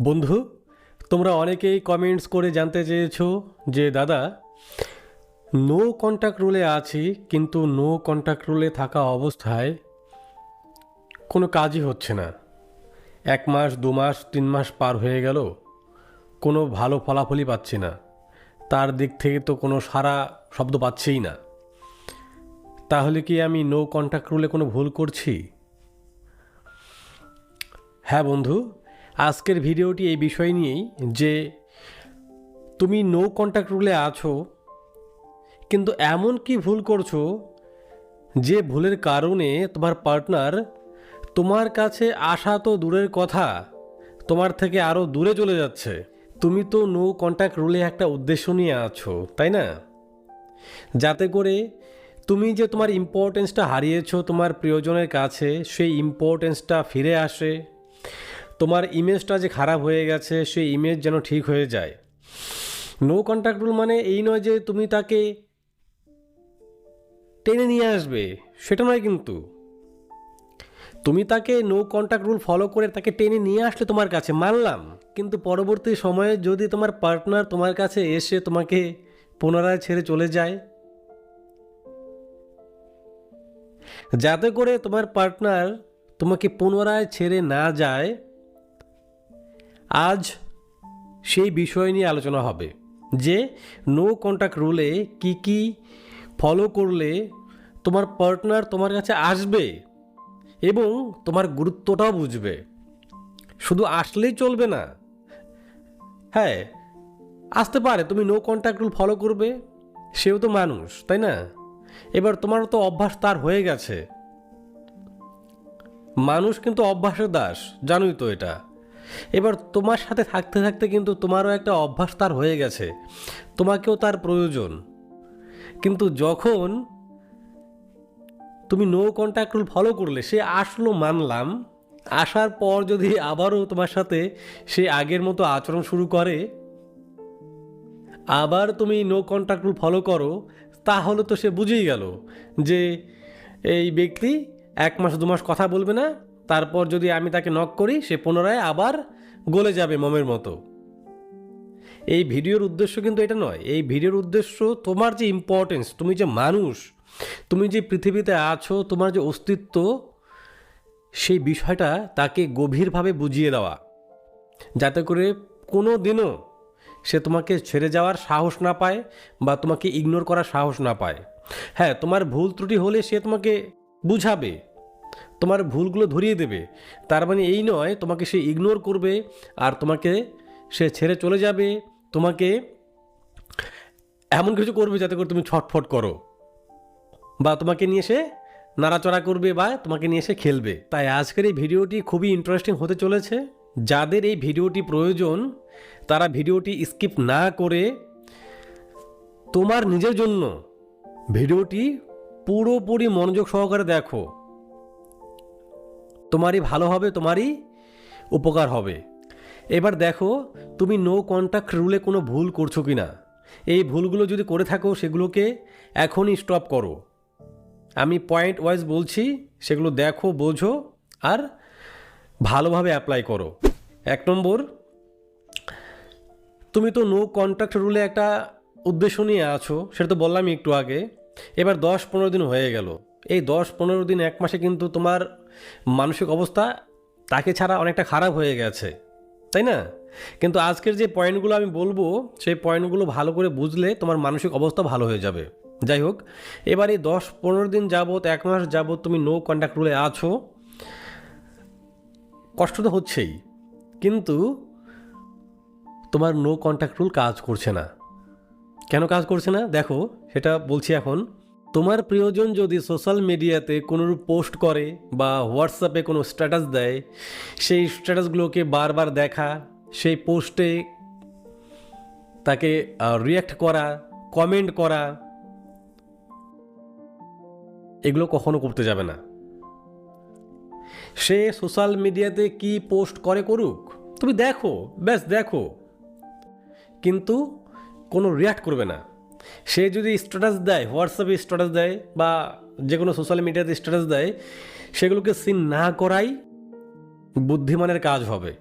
বন্ধু, তোমরা অনেকেই কমেন্টস করে জানতে চেয়েছো যে, দাদা নো কন্ট্যাক্ট রুলে আছি, কিন্তু নো কন্ট্যাক্ট রুলে থাকা অবস্থায় কোনো কাজই হচ্ছে না। এক মাস, দু মাস, তিন মাস পার হয়ে গেল, কোনো ভালো ফলাফলই পাচ্ছি না। তার দিক থেকে তো কোনো সারা শব্দ পাচ্ছেই না। তাহলে কি আমি নো কন্ট্যাক্ট রুলে কোনো ভুল করছি? হ্যাঁ বন্ধু আজকের ভিডিওটি এই বিষয় নিয়েই যে তুমি নো কন্ট্যাক্ট রুলে আছো, কিন্তু এমন কি ভুল করছ যে ভুলের কারণে তোমার পার্টনার তোমার কাছে আসা তো দূরের কথা, তোমার থেকে আরও দূরে চলে যাচ্ছে। তুমি তো নো কন্ট্যাক্ট রুলে একটা উদ্দেশ্য নিয়ে আছো, তাই না? যাতে করে তুমি যে তোমার ইম্পর্টেন্সটা হারিয়েছো তোমার প্রিয়জনের কাছে, সেই ইম্পর্টেন্সটা ফিরে আসে। তোমার ইমেজটা যে খারাপ হয়ে গেছে, সেই ইমেজ যেন ঠিক হয়ে যায়। নো কন্ট্যাক্ট রুল মানে এই নয় যে তুমি তাকে টেনে নিয়ে আসবে, সেটা নয় কিন্তু। তুমি তাকে নো কন্ট্যাক্ট রুল ফলো করে তাকে টেনে নিয়ে আসলে তোমার কাছে, মানলাম। কিন্তু পরবর্তী সময়ে যদি তোমার পার্টনার তোমার কাছে এসে তোমাকে পুনরায় ছেড়ে চলে যায়, যাতে করে তোমার পার্টনার তোমাকে পুনরায় ছেড়ে না যায় আজ সেই বিষয় নিয়ে আলোচনা হবে যে নো কন্ট্যাক্ট রুলে কি কি ফলো করলে তোমার পার্টনার তোমার কাছে আসবে এবং তোমার গুরুত্বটাও বুঝবে। শুধু আসলেই চলবে না। হ্যাঁ আসতে পারে, তুমি নো কন্ট্যাক্ট রুল ফলো করবে, সেও তো মানুষ, তাই না? এবার তোমার তো অভ্যাস তার হয়ে গেছে। মানুষ কিন্তু অভ্যাসের দাস, জানোই তো এটা। এবার তোমার সাথে থাকতে থাকতে কিন্তু তোমারও একটা অভ্যাস তার হয়ে গেছে। তোমাকেও তার প্রয়োজন। কিন্তু যখন তুমি নো কন্ট্যাক্ট রুল ফলো করলে, সে আসলো মানলাম। আসার পর যদি আবারও তোমার সাথে সে আগের মতো আচরণ শুরু করে, আবার তুমি নো কন্ট্যাক্ট রুল ফলো করো, তাহলে তো সে বুঝেই গেল যে এই ব্যক্তি এক মাস দু মাস কথা বলবে না তারপর যদি আমি তাকে নক করি, সে পুনরায় আবার গলে যাবে মমের মতো। এই ভিডিওর উদ্দেশ্য কিন্তু এটা নয়। এই ভিডিওর উদ্দেশ্য তোমার যে ইম্পর্টেন্স তুমি যে মানুষ, তুমি যে পৃথিবীতে আছো, তোমার যে অস্তিত্ব, সেই বিষয়টা তাকে গভীরভাবে বুঝিয়ে দেওয়া। যাতে করে কোনো দিনও সে তোমাকে ছেড়ে যাওয়ার সাহস না পায় বা তোমাকে ইগনোর করার সাহস না পায়। হ্যাঁ তোমার ভুল ত্রুটি হলে সে তোমাকে বুঝাবে। তোমার ভুলগুলো ধরিয়ে দেবে। তার মানে এই নয়, তোমাকে সে ইগনোর করবে আর তোমাকে সে ছেড়ে চলে যাবে। তোমাকে এমন কিছু করবে যাতে করে তুমি ছটফট করো বা তোমাকে নিয়ে সে নাড়াচড়া করবে বা তোমাকে নিয়ে এসে খেলবে। তাই আজকের এই ভিডিওটি খুবই ইন্টারেস্টিং হতে চলেছে। যাদের এই ভিডিওটি প্রয়োজন, তারা ভিডিওটি স্কিপ না করে তোমার নিজের জন্য ভিডিওটি পুরোপুরি মনোযোগ সহকারে দেখো। তোমারই ভালো হবে, তোমারই উপকার হবে। এবার দেখো, তুমি নো কন্ট্যাক্ট রুলে কোনো ভুল করছ কি না এই ভুলগুলো যদি করে থাকো, সেগুলোকে এখনই স্টপ করো। আমি পয়েন্ট ওয়াইজ বলছি, সেগুলো দেখো, বোঝো আর ভালোভাবে অ্যাপ্লাই করো। এক নম্বর, তুমি তো নো কন্ট্যাক্ট রুলে একটা উদ্দেশ্য নিয়ে আছো, সেটা তো বললামই একটু আগে। এবার দশ পনেরো দিন হয়ে গেল। এই দশ পনেরো দিন, এক মাসে কিন্তু তোমার মানসিক অবস্থা তাকে ছাড়া অনেকটা খারাপ হয়ে গেছে, তাই না? কিন্তু আজকের যে পয়েন্টগুলো আমি বলব, সেই পয়েন্টগুলো ভালো করে বুঝলে তোমার মানসিক অবস্থা ভালো হয়ে যাবে। যাই হোক, এবার দশ পনেরো দিন যাবত এক মাস যাবত তুমি নো কন্ট্যাক্ট রুলে আছো। কষ্ট তো হচ্ছেই, কিন্তু তোমার নো কন্ট্যাক্ট রুল কাজ করছে না। কেন কাজ করছে না? দেখো, সেটা বলছি এখন তোমার প্রিয়জন যদি সোশ্যাল মিডিয়াতে কোনো পোস্ট করে বা হোয়াটসঅ্যাপে কোনো স্ট্যাটাস দেয়, সেই স্ট্যাটাসগুলোকে বারবার দেখা, সেই পোস্টে তাকে রিয়্যাক্ট করা কমেন্ট করা, এগুলো কখনো করতে যাবে না। সে সোশ্যাল মিডিয়াতে কি পোস্ট করে করুক, তুমি দেখো, ব্যাস দেখো। কিন্তু কোনো রিয়াক্ট করবে না। সে যদি স্ট্যাটাস দেয় হোয়াটসঅ্যাপে স্ট্যাটাস দেয় বা যে কোনো সোশ্যাল মিডিয়াতে স্ট্যাটাস দেয়, সেগুলোকে সিন না করাই বুদ্ধিমানের কাজ হবে।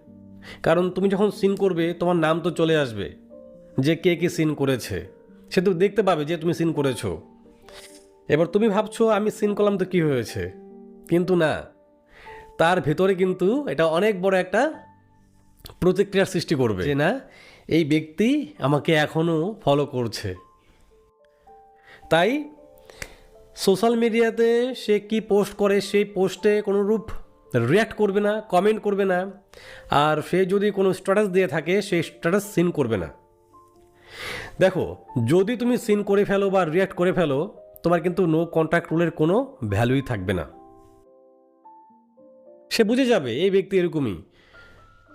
কারণ তুমি যখন সিন করবে, তোমার নাম তো চলে আসবে যে কে কে সিন করেছে। সে তো দেখতে পাবে যে তুমি সিন করেছ। এবার তুমি ভাবছ, আমি সিন করলাম তো কী হয়েছে? কিন্তু না। তার ভেতরে কিন্তু এটা অনেক বড় একটা প্রতিক্রিয়ার সৃষ্টি করবে যে না, এই ব্যক্তি আমাকে এখনও ফলো করছে। তাই সোশ্যাল মিডিয়াতে সে কি পোস্ট করে সেই পোস্টে কোনো রূপ রিয়াক্ট করবে না কমেন্ট করবে না, আর সে যদি কোনো স্ট্যাটাস দিয়ে থাকে, সেই স্ট্যাটাস সিন করবে না। দেখো, যদি তুমি সিন করে ফেলো বা রিয়াক্ট করে ফেলো, তোমার কিন্তু নো কন্ট্যাক্ট রুলের কোনো ভ্যালুই থাকবে না। সে বুঝে যাবে, এই ব্যক্তি এরকমই।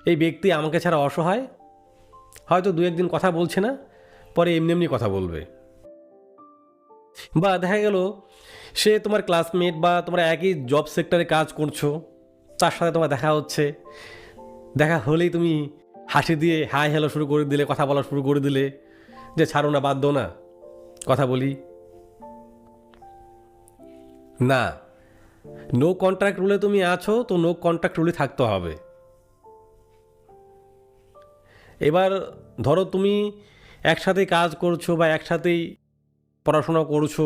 এই ব্যক্তি আমাকে ছাড়া অসহায়। হয়তো দু একদিন কথা বলছে না, পরে এমনি এমনি কথা বলবে। বা দেখা গেল সে তোমার ক্লাসমেট বা তোমরা একই জব সেক্টরে কাজ করছ, তার সাথে তোমার দেখা হচ্ছে। দেখা হলেই তুমি হাসি দিয়ে হাই হ্যালো শুরু করে দিলে, কথা বলা শুরু করে দিলে, যে ছাড়ো না, বাদ না, কথা বলি। না নো কন্ট্রাক্ট রুলে তুমি আছো, তো নো কন্ট্রাক্ট রুলে থাকতে হবে। এবার ধরো তুমি একসাথে কাজ করছ বা একসাথেই পড়াশোনা করছ।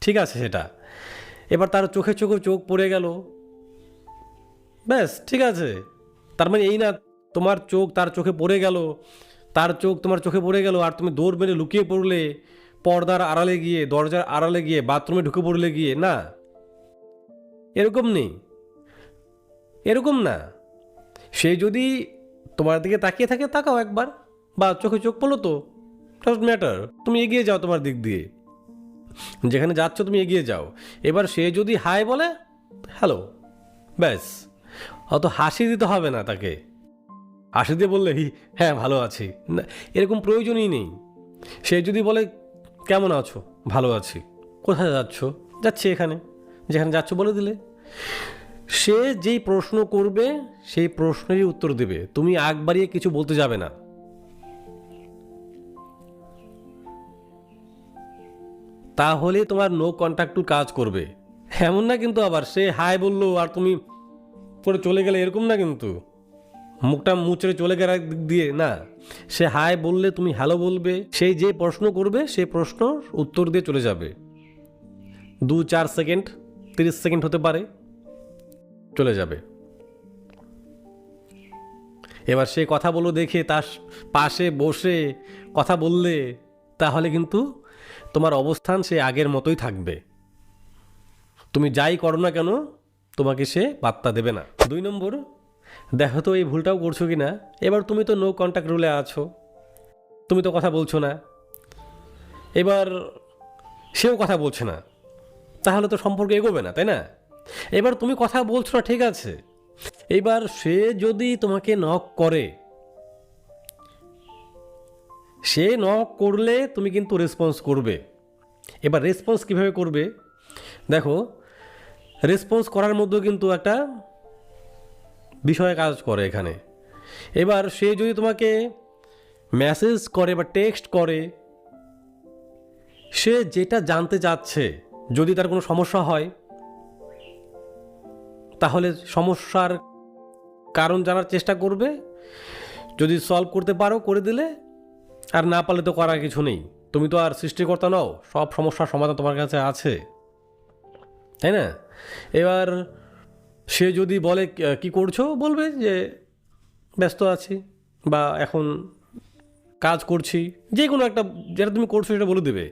ঠিক আছে সেটা। এবার তার চোখে চোখে চোখ পড়ে গেল। ব্যাস, ঠিক আছে। তার মানে এই না, তোমার চোখ তার চোখে পড়ে গেল। তার চোখ তোমার চোখে পড়ে গেল আর তুমি দৌড় মেরে লুকিয়ে পড়লে, পর্দার আড়ালে গিয়ে, দরজার আড়ালে গিয়ে, বাথরুমে ঢুকে পড়লে গিয়ে, না? এরকম নেই। এরকম না। সে যদি তোমার দিকে তাকিয়ে থাকে, তাকাও একবার। বা চোখে চোখ পড়ল তো। ডাস্ট ম্যাটার তুমি এগিয়ে যাও তোমার দিক দিয়ে। যেখানে যাচ্ছ তুমি এগিয়ে যাও। এবার সে যদি হাই বলে হ্যালো ব্যাস। অত হাসি দিতে হবে না তাকে। হাসি দিয়ে বললে "হি, হ্যাঁ ভালো আছি। না এরকম প্রয়োজনই নেই। সে যদি বলে কেমন আছো? ভালো আছি। কোথায় যাচ্ছ? যাচ্ছি এখানে। যেখানে যাচ্ছ বলে দিলে। সে যেই প্রশ্ন করবে সেই প্রশ্নেরই উত্তর দেবে। তুমি আগ বাড়িয়ে কিছু বলতে যাবে না। তাহলে তোমার নো কন্ট্যাক্ট কাজ করবে। এমন না কিন্তু আবার, সে হাই বলল আর তুমি পরে চলে গেলে, এরকম না কিন্তু। মুখটা মুচড়ে চলে গেলে দিক দিয়ে, না। সে হাই বললে তুমি হ্যালো বলবে সেই যে প্রশ্ন করবে, সে প্রশ্ন উত্তর দিয়ে চলে যাবে। দু চার সেকেন্ড তিরিশ সেকেন্ড হতে পারে, চলে যাবে। এবার সে কথা বলো দেখে, তার পাশে বসে কথা বললে তাহলে কিন্তু তোমার অবস্থান সে আগের মতোই থাকবে। তুমি যাই করো না কেন, তোমাকে সে পাত্তা দেবে না। দুই নম্বর, দেখো তো এই ভুলটাও করছ কি না এবার তুমি তো নো কন্ট্যাক্ট রুলে আছো। তুমি তো কথা বলছো না। এবার সেও কথা বলছে না। তাহলে তো সম্পর্ক এগোবে না, তাই না? এবার তুমি কথা বলছো না, ঠিক আছে। এবার সে যদি তোমাকে নক করে সে নক করলে তুমি কিন্তু রেসপন্স করবে। এবার রেসপন্স কীভাবে করবে? দেখো রেসপন্স করার মধ্যেও কিন্তু একটা বিষয় কাজ করে এখানে। এবার সে যদি তোমাকে মেসেজ করে বা টেক্সট করে, সে যেটা জানতে চাচ্ছে, যদি তার কোনো সমস্যা হয়, তাহলে সমস্যার কারণ জানার চেষ্টা করবে। যদি সলভ করতে পারো, করে দিলে আর না পারলে তো করার কিছু নেই। তুমি তো আর সৃষ্টিকর্তা নও, সব সমস্যার সমাধান তোমার কাছে আছে। তাই না? এবার সে যদি বলে "কি- করছ? বলবে যে, ব্যস্ত আছি বা এখন কাজ করছি। যে কোনো একটা যেটা তুমি করছ সেটা বলে দেবে।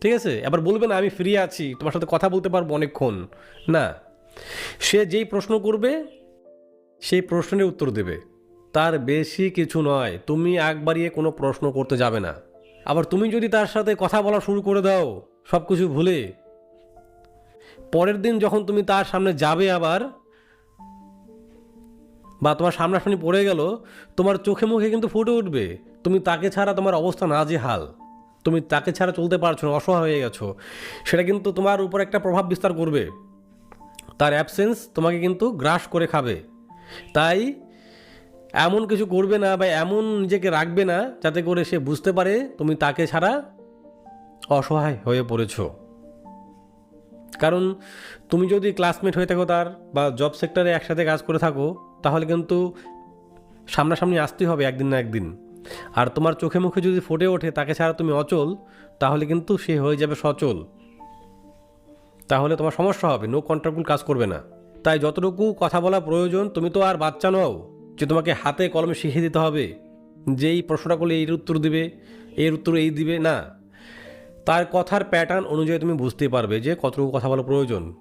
ঠিক আছে? আবার বলবে না, আমি ফ্রি আছি, তোমার সাথে কথা বলতে পারব অনেকক্ষণ। না। সে যেই প্রশ্ন করবে, সেই প্রশ্নের উত্তর দেবে। তার বেশি কিছু নয়। তুমি আগ বাড়িয়ে কোনো প্রশ্ন করতে যাবে না। আবার তুমি যদি তার সাথে কথা বলা শুরু করে দাও সব কিছু ভুলে। পরের দিন যখন তুমি তার সামনে যাবে আবার, বা তোমার সামনাসামনি পড়ে গেল, তোমার চোখে মুখে কিন্তু ফুটে উঠবে। তুমি তাকে ছাড়া তোমার অবস্থা না যে হাল তুমি তাকে ছাড়া চলতে পারছ না, অসহায় হয়ে গেছো। সেটা কিন্তু তোমার উপর একটা প্রভাব বিস্তার করবে। তার অ্যাবসেন্স তোমাকে কিন্তু গ্রাস করে খাবে। তাই এমন কিছু করবে না বা এমন নিজেকে রাখবে না যাতে করে সে বুঝতে পারে তুমি তাকে ছাড়া অসহায় হয়ে পড়েছো। কারণ তুমি যদি ক্লাসমেট হয়ে থাকো তার বা জব সেক্টরে একসাথে কাজ করে থাকো, তাহলে কিন্তু সামনাসামনি আসতেই হবে একদিন না একদিন। আর তোমার চোখে মুখে যদি ফুটে ওঠে তাকে ছাড়া তুমি অচল, তাহলে কিন্তু সে হয়ে যাবে সচল। তাহলে তোমার সমস্যা হবে নো কন্ট্রাক্টফুল কাজ করবে না। তাই যতটুকু কথা বলা প্রয়োজন, তুমি তো আর বাচ্চা নও। যে তোমাকে হাতে কলমে শিখিয়ে দিতে হবে যে এই প্রশ্নটা করলে এর উত্তর দিবে, এর উত্তর এই দিবে, না। তার কথার প্যাটার্ন অনুযায়ী তুমি বুঝতে পারবে যে কতটুকু কথা বলা প্রয়োজন।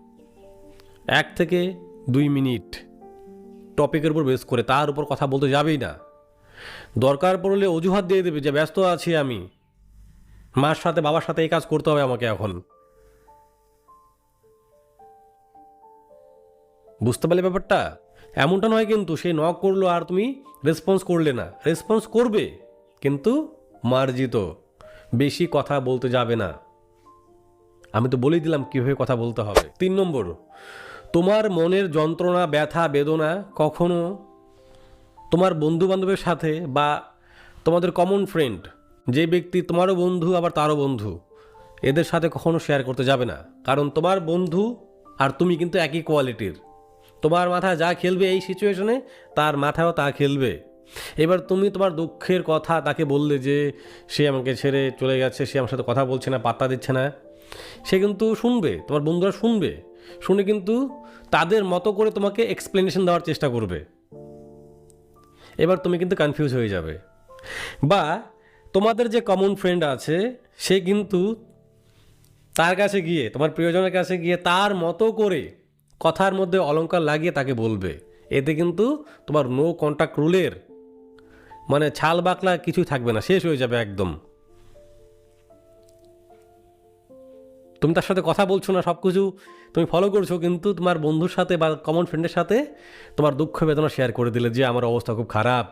এক থেকে দুই মিনিট টপিকের উপর বেস করে তার উপর কথা বলতে যাবেই না। দরকার পড়লে অজুহাত দিয়ে দেবে যে ব্যস্ত আছি আমি। মার সাথে, বাবার সাথে এই কাজ করতে হবে আমাকে এখন। বুঝতে পারলে ব্যাপারটা? এমনটা নয় কিন্তু, সে নক করল আর তুমি রেসপন্স করলে না। রেসপন্স করবে, কিন্তু মার্জিত। বেশি কথা বলতে যাবে না। আমি তো বলেই দিলাম কীভাবে কথা বলতে হবে। তিন নম্বর, তোমার মনের যন্ত্রণা, ব্যথা, বেদনা কখনো তোমার বন্ধু বান্ধবের সাথে বা তোমাদের কমন ফ্রেন্ড যে ব্যক্তি তোমারও বন্ধু, আবার তারও বন্ধু, এদের সাথে কখনো শেয়ার করতে যাবে না। কারণ তোমার বন্ধু আর তুমি কিন্তু একই কোয়ালিটির তোমার মাথায় যা খেলবে এই সিচুয়েশনে তার মাথায়ও তা খেলবে। এবার তুমি তোমার দুঃখের কথা তাকে বললে যে, সে আমাকে ছেড়ে চলে গেছে, সে আমার সাথে কথা বলছে না, পাত্তা দিচ্ছে না। সে কিন্তু শুনবে, তোমার বন্ধুরা শুনবে। শুনে কিন্তু তাদের মতো করে তোমাকে এক্সপ্লেনেশন দেওয়ার চেষ্টা করবে। এবার তুমি কিন্তু কনফিউজ হয়ে যাবে। বা তোমাদের যে কমন ফ্রেন্ড আছে, সে কিন্তু তার কাছে গিয়ে, তোমার প্রিয়জনের কাছে গিয়ে তার মতো করে কথার মধ্যে অলঙ্কার লাগিয়ে তাকে বলবে, এতে কিন্তু তোমার নো কন্ট্যাক্ট রুলের মানে ছাল বাকলা কিছুই থাকবে না, শেষ হয়ে যাবে একদম। তুমি তার সাথে কথা বলছো না সব কিছু তুমি ফলো করছ, কিন্তু তোমার বন্ধুর সাথে বা কমন ফ্রেন্ডের সাথে তোমার দুঃখ বেদনা শেয়ার করে দিলে যে আমার অবস্থা খুব খারাপ,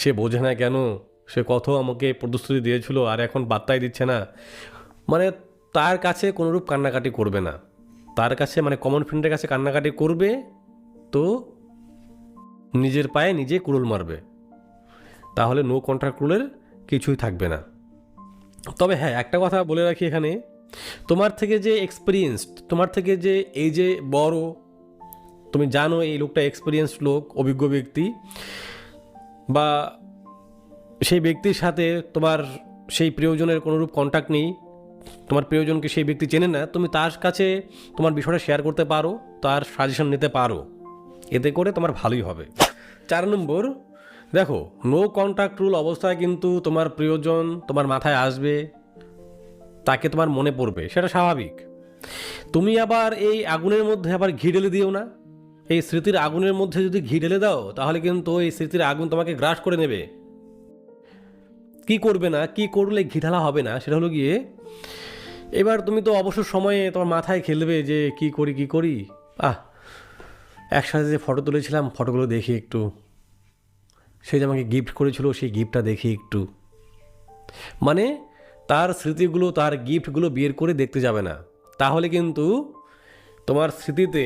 সে বোঝে না কেন, সে কত আমাকে প্রতিশ্রুতি দিয়েছিল আর এখন বার্তাই দিচ্ছে না। মানে তার কাছে কোনোরূপ কান্নাকাটি করবে না। তার কাছে মানে কমন ফ্রেন্ডের কাছে কান্নাকাটি করবে, তো নিজের পায়ে নিজে কুড়ুল মারবে। তাহলে নো কন্ট্রাক্ট রুলের কিছুই থাকবে না। তবে হ্যাঁ একটা কথা বলে রাখি এখানে, তোমার থেকে যে এক্সপিরিয়েন্সড তোমার থেকে যে এই যে বড়, তুমি জানো এই লোকটা এক্সপিরিয়েন্সড লোক, অভিজ্ঞ ব্যক্তি, বা সেই ব্যক্তির সাথে তোমার সেই প্রিয়জনের কোনোরূপ কন্ট্যাক্ট নেই তোমার প্রিয়জনকে সেই ব্যক্তি চেনে না, তুমি তার কাছে তোমার বিষয়টা শেয়ার করতে পারো, তার সাজেশন নিতে পারো। এতে করে তোমার ভালোই হবে। চার নম্বর, দেখো নো কন্ট্যাক্ট রুল অবস্থায় কিন্তু তোমার প্রিয়জন তোমার মাথায় আসবে, তাকে তোমার মনে পড়বে। সেটা স্বাভাবিক। তুমি আবার এই আগুনের মধ্যে আবার ঘি ঢেলে দিও না। এই স্মৃতির আগুনের মধ্যে যদি ঘি ঢেলে দাও, তাহলে কিন্তু ওই স্মৃতির আগুন তোমাকে গ্রাস করে নেবে। কি করবে না, কি করলে ঘি ঢালা হবে না, সেটা হলো গিয়ে, এবার তুমি তো অবসর সময়ে তোমার মাথায় খেলবে যে কি করি কি করি। আহ, একসাথে যে ফটো তুলেছিলাম ফটোগুলো দেখি একটু। সে যে আমাকে গিফট করেছিল, সেই গিফটটা দেখি একটু। মানে তার স্মৃতিগুলো, তার গিফটগুলো বের করে দেখতে যাবে না। তাহলে কিন্তু তোমার স্মৃতিতে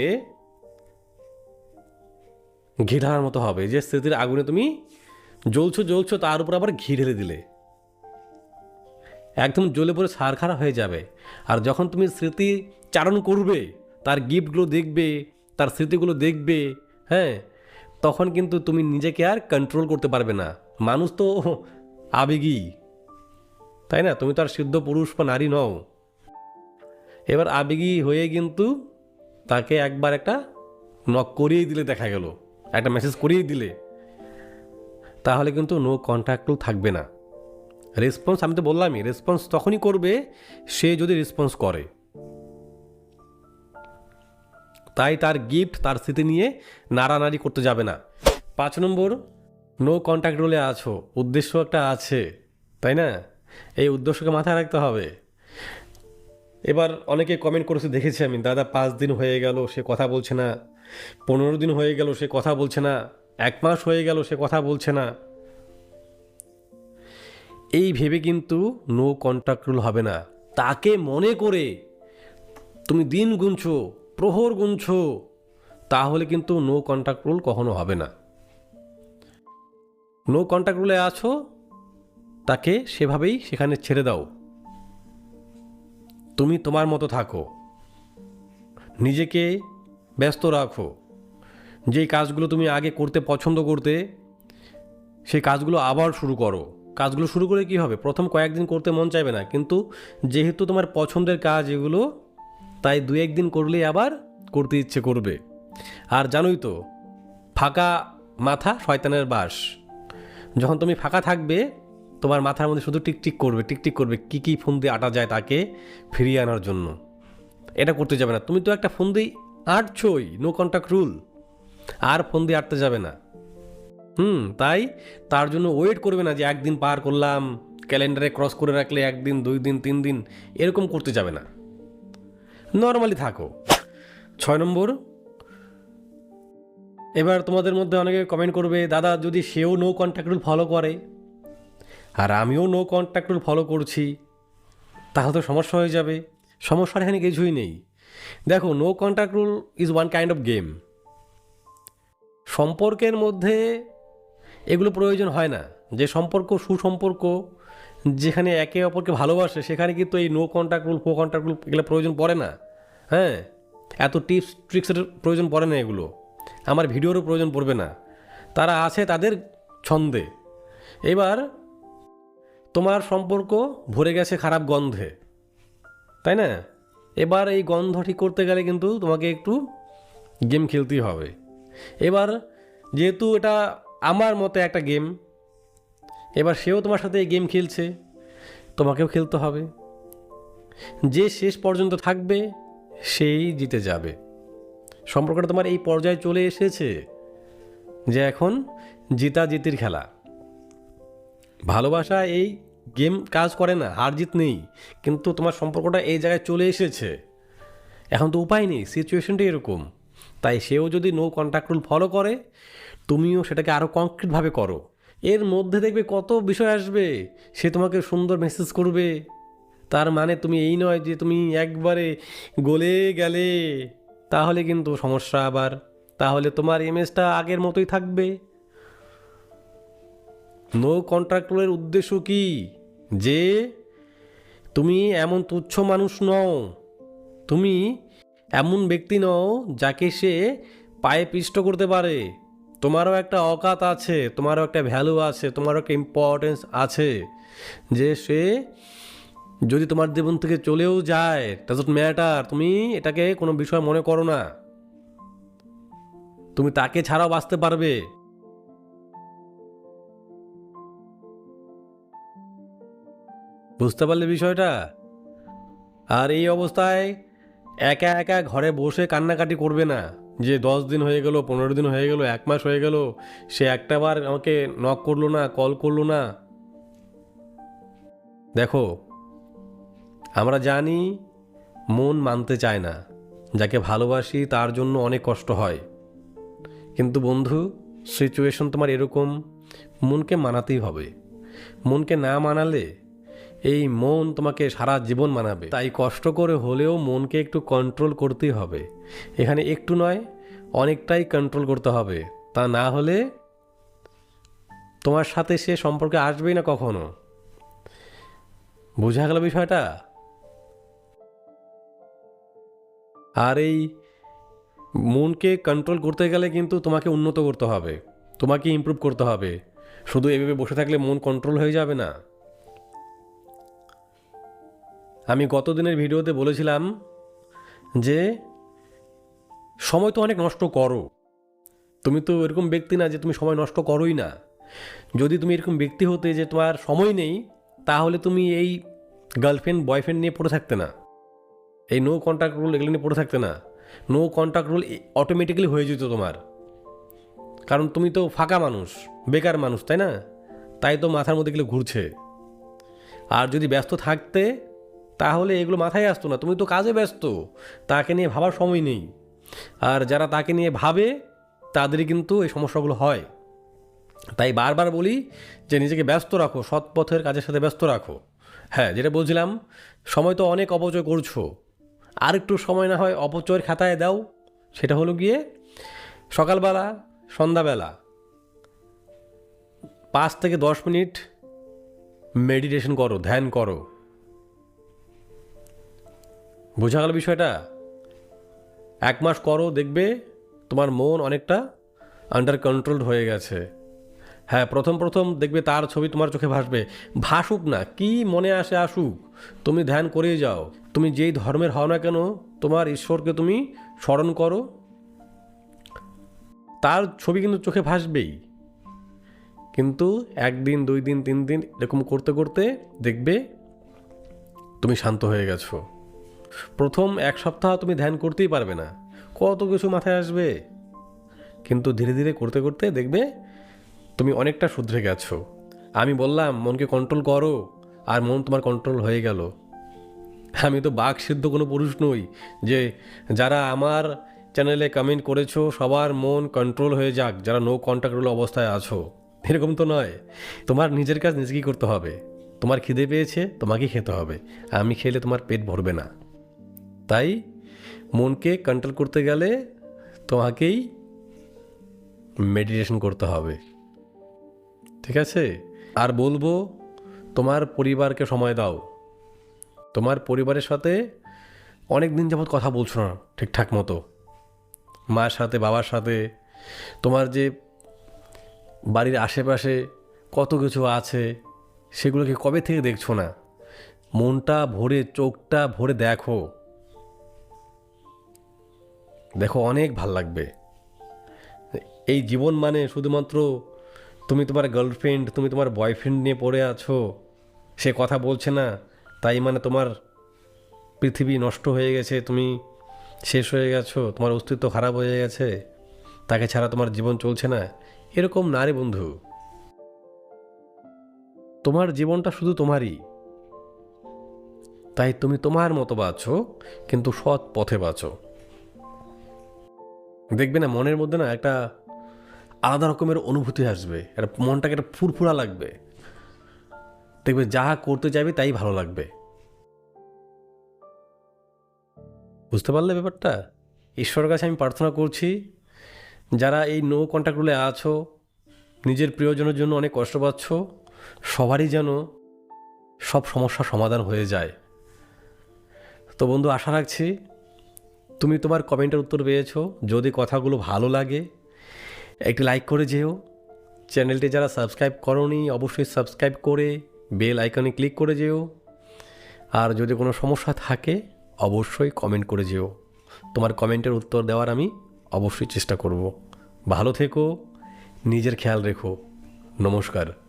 ঘি ঢালার মতো হবে। যে স্মৃতির আগুনে তুমি জ্বলছো জ্বলছো, তার উপর আবার ঘি ঢেলে দিলে। একদম জ্বলে পড়ে সারখারা হয়ে যাবে। আর যখন তুমি স্মৃতি চারণ করবে, তার গিফটগুলো দেখবে, তার স্মৃতিগুলো দেখবে হ্যাঁ তখন কিন্তু তুমি নিজেকে আর কন্ট্রোল করতে পারবে না। মানুষ তো আবেগী, তাই না? তুমি তো আর সিদ্ধ পুরুষ বা নারী নও। এবার আবেগী হয়ে কিন্তু তাকে একবার একটা নক করিয়ে দিলে দেখা গেল, একটা মেসেজ করিয়ে দিলে। তাহলে কিন্তু নো কন্ট্যাক্ট থাকবে না। রেসপন্স আমি তো বললামই রেসপন্স তখনই করবে সে যদি রেসপন্স করে। তাই তার গিফট তার স্মৃতি নিয়ে নাড়ানাড়ি করতে যাবে না। পাঁচ নম্বর নো কন্ট্যাক্ট রোলে আছো, উদ্দেশ্য একটা আছে, তাই না? এই উদ্দেশ্যকে মাথায় রাখতে হবে। এবার অনেকে কমেন্ট করেছে, দেখেছি আমি, দাদা পাঁচ দিন হয়ে গেল, সে কথা বলছে না, পনেরো দিন হয়ে গেল, সে কথা বলছে না, এক মাস হয়ে গেল, সে কথা বলছে না। এই ভেবে কিন্তু নো কন্ট্যাক্ট রুল হবে না। তাকে মনে করে তুমি দিন গুনছো, প্রহর গুনছো, তাহলে কিন্তু নো কন্ট্যাক্ট রুল কখনো হবে না। নো কন্ট্যাক্ট রুলে আছো, তাকে সেভাবেই সেখানে ছেড়ে দাও। তুমি তোমার মতো থাকো। নিজেকে ব্যস্ত রাখো। যেই কাজগুলো তুমি আগে করতে পছন্দ করতে, সেই কাজগুলো আবার শুরু করো। কাজগুলো শুরু করে কি হবে? প্রথম কয়েকদিন করতে মন চাইবে না। কিন্তু যেহেতু তোমার পছন্দের কাজ এগুলো, তাই দু একদিন করলেই আবার করতে ইচ্ছে করবে। আর জানোই তো, ফাঁকা মাথা শয়তানের বাস। যখন তুমি ফাঁকা থাকবে, তোমার মাথার মধ্যে শুধু টিকটিক করবে টিকটিক করবে, কী কী ফোন দিয়ে আটা যায় তাকে ফিরিয়ে আনার জন্য। এটা করতে যাবে না। তুমি তো একটা ফোন দিয়ে আটছই নো কন্ট্যাক্ট রুল আর ফোন দিয়ে আটতে যাবে না। হুম, তাই? তার জন্য ওয়েট করবে না যে একদিন পার করলাম ক্যালেন্ডারে ক্রস করে রাখলে একদিন, দুই দিন, তিন দিন, এরকম করতে যাবে না। নর্মালি থাকো। ছয় নম্বর, এবার তোমাদের মধ্যে অনেকে কমেন্ট করবে, দাদা, যদি সেও নো কন্ট্যাক্ট রুল ফলো করে? আর আমিও নো কন্ট্যাক্ট রুল ফলো করছি, তাহলে তো সমস্যা হয়ে যাবে। সমস্যার এখানে কিছুই নেই। দেখো no contact rule is one kind of game সম্পর্কের মধ্যে এগুলো প্রয়োজন হয় না। যে সম্পর্ক, সুসম্পর্ক, যেখানে একে অপরকে ভালোবাসে, সেখানে কিন্তু এই নো কন্ট্যাক্ট রুল ফো কন্ট্যাক্ট রুল এগুলো প্রয়োজন পড়ে না। হ্যাঁ? এত টিপস ট্রিক্সের প্রয়োজন পড়ে না এগুলো। আমার ভিডিওরও প্রয়োজন পড়বে না। তারা আছে তাদের ছন্দে। এবার, তোমার সম্পর্ক ভরে গেছে খারাপ গন্ধে। তাই না? এবার এই গন্ধ ঠিক করতে গেলে কিন্তু তোমাকে একটু গেম খেলতেই হবে। এবার, যেহেতু এটা আমার মতে একটা গেম। এবার সেও তোমার সাথে এই গেম খেলছে, তোমাকেও খেলতে হবে। যে শেষ পর্যন্ত থাকবে, সেই জিতে যাবে। সম্পর্কটা তোমার এই পর্যায়ে চলে এসেছে যে এখন জিতা জিতির খেলা। ভালোবাসা এই গেম কাজ করে না, হার জিত নেই, কিন্তু তোমার সম্পর্কটা এই জায়গায় চলে এসেছে। এখন তো উপায় নেই সিচুয়েশনটা এরকম। তাই সেও যদি নো কন্ট্যাক্ট রুল ফলো করে তুমিও সেটাকে আরও কংক্রিটভাবে করো। এর মধ্যে দেখবে কত বিষয় আসবে। সে তোমাকে সুন্দর মেসেজ করবে। তার মানে তুমি এই নয় যে তুমি একবারে গলে গেলে। তাহলে কিন্তু সমস্যা আবার। তাহলে তোমার ইমেজটা আগের মতোই থাকবে। নো কন্ট্রাক্টরের উদ্দেশ্য কি? যে তুমি এমন তুচ্ছ মানুষ নও। তুমি এমন ব্যক্তি নও যাকে সে পায়ে পিষ্ট করতে পারে। তোমারও একটা অকাত আছে, তোমারও একটা ভ্যালু আছে, তোমারও একটা ইম্পর্টেন্স আছে যে সে যদি তোমার জীবন থেকে চলেও যায় ডাজন্ট ম্যাটার তুমি এটাকে কোনো বিষয় মনে করো না। তুমি তাকে ছাড়াও বাঁচতে পারবে। বুঝতে পারলে বিষয়টা? আর এই অবস্থায় একা একা ঘরে বসে কান্নাকাটি করবে না। যে দশ দিন হয়ে গেল, পনেরো দিন হয়ে গেল, এক মাস হয়ে গেল, সে একটাবার আমাকে নক করল না কল করল না। দেখো, আমরা জানি মন মানতে চায় না, যাকে ভালোবাসি তার জন্য অনেক কষ্ট হয়। কিন্তু বন্ধু সিচুয়েশন তোমার এরকম, মনকে মানাতেই হবে। মনকে না মানালে এই মন তোমাকে সারা জীবন মানাবে। তাই কষ্ট করে হলেও মনকে একটু কন্ট্রোল করতেই হবে। এখানে একটু নয়, অনেকটাই কন্ট্রোল করতে হবে। তা না হলে তোমার সাথে সে সম্পর্কে আসবেই না কখনো। বোঝা গেল বিষয়টা? আর এই মনকে কন্ট্রোল করতে গেলে কিন্তু তোমাকে উন্নত করতে হবে। তোমাকে ইমপ্রুভ করতে হবে। শুধু এভাবে বসে থাকলে মন কন্ট্রোল হয়ে যাবে না। আমি গত দিনের ভিডিওতে বলেছিলাম যে, সময় তো অনেক নষ্ট করো। তুমি তো এরকম ব্যক্তি না যে তুমি সময় নষ্ট করোই না। যদি তুমি এরকম ব্যক্তি হতে যে তোমার সময় নেই, তাহলে তুমি এই গার্লফ্রেন্ড বয়ফ্রেন্ড নিয়ে পড়ে থাকতে না। এই নো কন্ট্যাক্ট রুল এগুলো নিয়ে পড়ে থাকতে না। নো কন্ট্যাক্ট রুল অটোমেটিক্যালি হয়ে যেত তোমার। কারণ তুমি তো ফাঁকা মানুষ, বেকার মানুষ, তাই না? তাই তো মাথার মধ্যে এগুলো ঘুরছে। আর যদি ব্যস্ত থাকতে তাহলে এগুলো মাথায় আসতো না। তুমি তো কাজে ব্যস্ত। তাকে নিয়ে ভাবার সময় নেই। আর যারা তাকে নিয়ে ভাবে, তাদেরই কিন্তু এই সমস্যাগুলো হয়। তাই বারবার বলি যে নিজেকে ব্যস্ত রাখো সৎ পথের কাজের সাথে ব্যস্ত রাখো। হ্যাঁ যেটা বলছিলাম, সময় তো অনেক অপচয় করছ। আর একটু সময় না হয় অপচয়ের খাতায় দাও। সেটা হলো গিয়ে সকালবেলা, সন্ধ্যাবেলা পাঁচ থেকে দশ মিনিট মেডিটেশন করো, ধ্যান করো। বোঝা গেল বিষয়টা? এক মাস করো, দেখবে তোমার মন অনেকটা আন্ডার কন্ট্রোল হয়ে গেছে। হ্যাঁ প্রথম প্রথম দেখবে তার ছবি তোমার চোখে ভাসবে। ভাসুক না, কি মনে আসে আসুক, তুমি ধ্যান করেই যাও। তুমি যেই ধর্মের হও না কেন, তোমার ঈশ্বরকে তুমি স্মরণ করো। তার ছবি কিন্তু চোখে ভাসবেই। কিন্তু একদিন, দুই দিন, তিন দিন এরকম করতে করতে দেখবে তুমি শান্ত হয়ে গেছো। প্রথম এক সপ্তাহ তুমি ধ্যান করতেই পারবে না। কত কিছু মাথায় আসবে। কিন্তু ধীরে ধীরে করতে করতে দেখবে তুমি অনেকটা শুধরে গেছো। আমি বললাম, মনকে কন্ট্রোল করো, আর মন তোমার কন্ট্রোল হয়ে গেল। আমি তো বাঘ সিদ্ধ কোনো পুরুষ নই, যে যারা আমার চ্যানেলে কমেন্ট করেছ, সবার মন কন্ট্রোল হয়ে যাক, যারা নো কন্ট্যাক্ট অবস্থায় আছো। এরকম তো নয়। তোমার নিজের কাজ নিজেকেই করতে হবে। তোমার খিদে পেয়েছে, তোমাকেই খেতে হবে। আমি খেলে তোমার পেট ভরবে না। তাই মনকে কন্ট্রোল করতে গেলে তোমাকেই মেডিটেশন করতে হবে। ঠিক আছে? আর বলব, তোমার পরিবারকে সময় দাও। তোমার পরিবারের সাথে অনেক দিন যাবৎ কথা বলছো না ঠিকঠাক মতো। মার সাথে, বাবার সাথে, তোমার যে বাড়ির আশেপাশে কত কিছু আছে, সেগুলোকে কবে থেকে দেখছ না? মনটা ভরে, চোখটা ভরে দেখো। দেখো, অনেক ভালো লাগবে। এই জীবন মানে শুধুমাত্র তুমি তোমার গার্লফ্রেন্ড তুমি তোমার বয়ফ্রেন্ড নিয়ে পড়ে আছো, সে কথা বলছে না, তাই মানে তোমার পৃথিবী নষ্ট হয়ে গেছে, তুমি শেষ হয়ে গেছো, তোমার অস্তিত্ব খারাপ হয়ে গেছে, তাকে ছাড়া তোমার জীবন চলছে না। এরকম না রে বন্ধু। তোমার জীবনটা শুধু তোমারই। তাই তুমি তোমার মতো বাঁচো, কিন্তু সৎ পথে বাঁচো। দেখবে না, মনের মধ্যে না একটা আলাদা রকমের অনুভূতি আসবে। একটা মনটাকে একটা ফুরফুরা লাগবে। দেখবে যা করতে চাইবে তাই ভালো লাগবে। বুঝতে পারলে ব্যাপারটা? ঈশ্বরের কাছে আমি প্রার্থনা করছি, যারা এই নো কন্ট্যাক্ট রুলে আছো, নিজের প্রিয়জনের জন্য অনেক কষ্ট পাচ্ছ, সবারই যেন সব সমস্যার সমাধান হয়ে যায়। তো বন্ধু, আশা রাখছি তুমি তোমার কমেন্টের উত্তর পেয়েছ। যদি কথাগুলো ভালো লাগে, একটি লাইক করে যেও। চ্যানেলটি যারা সাবস্ক্রাইব করনি, অবশ্যই সাবস্ক্রাইব করে বেল আইকনে ক্লিক করে যেও। আর যদি কোনো সমস্যা থাকে, অবশ্যই কমেন্ট করে যেও। তোমার কমেন্টের উত্তর দেওয়ার আমি অবশ্যই চেষ্টা করব। ভালো থেকো, নিজের খেয়াল রেখো। নমস্কার।